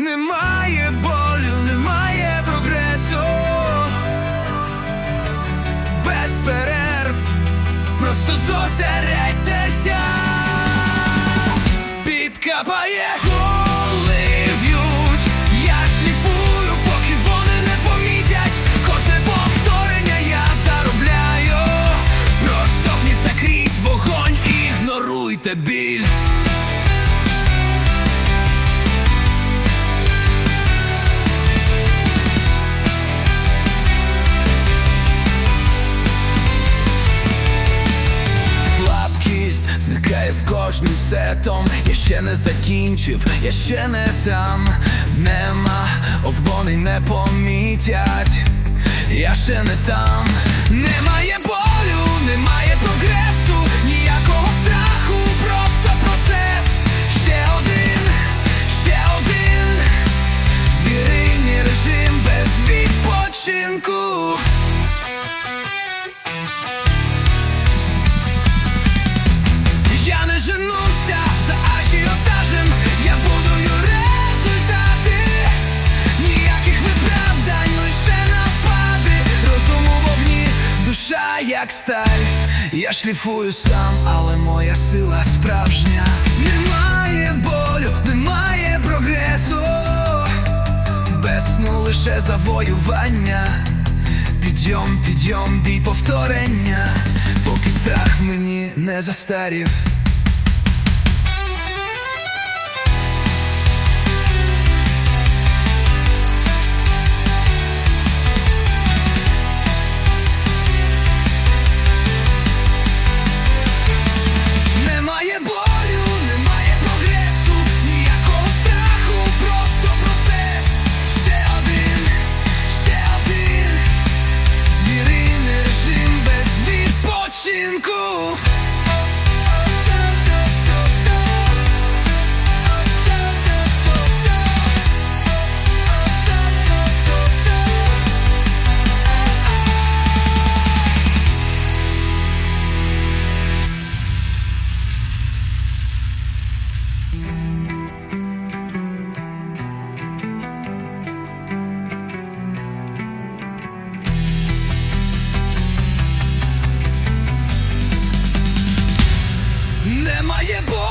Немає болю, немає прогресу, без перерв, просто зосередьтеся, підкапає Зникає з кожним сетом. Я ще не закінчив, я ще не там. Нема овбони не помітять. Я ще не там. Немає болю, немає як сталь. Я шліфую сам, але моя сила справжня. Немає болю, немає прогресу, без сну лише завоювання. Підйом, підйом, бій повторення, поки страх мені не застарів. Немає